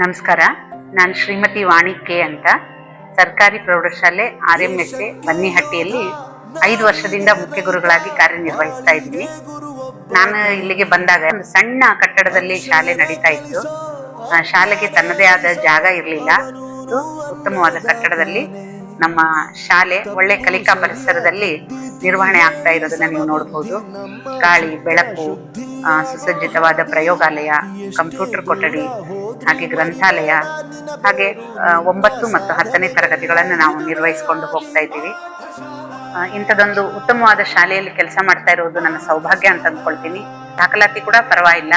ನಮಸ್ಕಾರ. ನಾನು ಶ್ರೀಮತಿ ವಾಣಿ ಕೆ ಅಂತ. ಸರ್ಕಾರಿ ಪ್ರೌಢಶಾಲೆ ಆರ್ ಎಂ ಎಸ್ ಎ ಬನ್ನಿಹಟ್ಟಿಯಲ್ಲಿ ಐದು ವರ್ಷದಿಂದ ಮುಖ್ಯ ಗುರುಗಳಾಗಿ ಕಾರ್ಯನಿರ್ವಹಿಸ್ತಾ ಇದ್ದೀನಿ. ನಾನು ಇಲ್ಲಿಗೆ ಬಂದಾಗ ಒಂದು ಸಣ್ಣ ಕಟ್ಟಡದಲ್ಲಿ ಶಾಲೆ ನಡೀತಾ ಇತ್ತು. ಶಾಲೆಗೆ ತನ್ನದೇ ಆದ ಜಾಗ ಇರಲಿಲ್ಲ. ಉತ್ತಮವಾದ ಕಟ್ಟಡದಲ್ಲಿ ನಮ್ಮ ಶಾಲೆ, ಒಳ್ಳೆ ಕಲಿಕಾ ಪರಿಸರದಲ್ಲಿ ನಿರ್ವಹಣೆ ಆಗ್ತಾ ಇರೋದನ್ನ ನೀವು ನೋಡಬಹುದು ಗಾಳಿ, ಬೆಳಕು ಸುಸಜ್ಜಿತವಾದ ಪ್ರಯೋಗಾಲಯ, ಕಂಪ್ಯೂಟರ್ ಕೊಠಡಿ, ಹಾಗೆ ಗ್ರಂಥಾಲಯ, ಹಾಗೆ ಒಂಬತ್ತು ಮತ್ತು ಹತ್ತನೇ ತರಗತಿಗಳನ್ನು ನಾವು ನಿರ್ವಹಿಸಿಕೊಂಡು ಹೋಗ್ತಾ ಇದ್ದೀವಿ. ಇಂಥದೊಂದು ಉತ್ತಮವಾದ ಶಾಲೆಯಲ್ಲಿ ಕೆಲಸ ಮಾಡ್ತಾ ಇರೋದು ನನ್ನ ಸೌಭಾಗ್ಯ ಅಂತ ಅಂದ್ಕೊಳ್ತೀನಿ. ದಾಖಲಾತಿ ಕೂಡ ಪರವಾಗಿಲ್ಲ.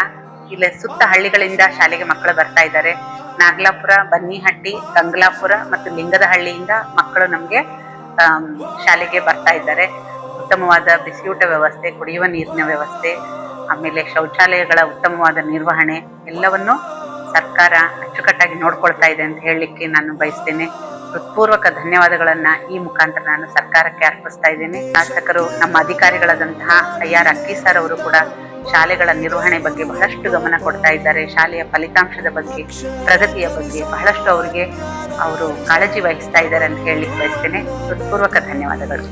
ಇಲ್ಲಿ ಸುತ್ತ ಹಳ್ಳಿಗಳಿಂದ ಶಾಲೆಗೆ ಮಕ್ಕಳು ಬರ್ತಾ ಇದ್ದಾರೆ. ನಾಗಲಾಪುರ, ಬನ್ನಿಹಟ್ಟಿ, ಗಂಗಲಾಪುರ ಮತ್ತು ಲಿಂಗದಹಳ್ಳಿಯಿಂದ ಮಕ್ಕಳು ನಮಗೆ ಶಾಲೆಗೆ ಬರ್ತಾ ಇದ್ದಾರೆ. ಉತ್ತಮವಾದ ಬಿಸಿಯೂಟ ವ್ಯವಸ್ಥೆ, ಕುಡಿಯುವ ನೀರಿನ ವ್ಯವಸ್ಥೆ, ಆಮೇಲೆ ಶೌಚಾಲಯಗಳ ಉತ್ತಮವಾದ ನಿರ್ವಹಣೆ, ಎಲ್ಲವನ್ನು ಸರ್ಕಾರ ಅಚ್ಚುಕಟ್ಟಾಗಿ ನೋಡ್ಕೊಳ್ತಾ ಇದೆ ಅಂತ ಹೇಳಲಿಕ್ಕೆ ನಾನು ಬಯಸ್ತೇನೆ. ಹೃತ್ಪೂರ್ವಕ ಧನ್ಯವಾದಗಳನ್ನ ಈ ಮುಖಾಂತರ ನಾನು ಸರ್ಕಾರಕ್ಕೆ ಅರ್ಪಿಸ್ತಾ ಇದ್ದೇನೆ. ಶಾಸಕರು, ನಮ್ಮ ಅಧಿಕಾರಿಗಳಾದಂತಹ ಐ ಆರ್ ಅಕ್ಕಿ ಸರ್ ಅವರು ಕೂಡ ಶಾಲೆಗಳ ನಿರ್ವಹಣೆ ಬಗ್ಗೆ ಬಹಳಷ್ಟು ಗಮನ ಕೊಡ್ತಾ ಇದ್ದಾರೆ. ಶಾಲೆಯ ಫಲಿತಾಂಶದ ಬಗ್ಗೆ, ಪ್ರಗತಿಯ ಬಗ್ಗೆ ಬಹಳಷ್ಟು ಅವರಿಗೆ ಅವರು ಕಾಳಜಿ ವಹಿಸ್ತಾ ಇದ್ದಾರೆ ಅಂತ ಹೇಳಲಿಕ್ಕೆ ಬಯಸ್ತೇನೆ. ಹೃತ್ಪೂರ್ವಕ ಧನ್ಯವಾದಗಳು.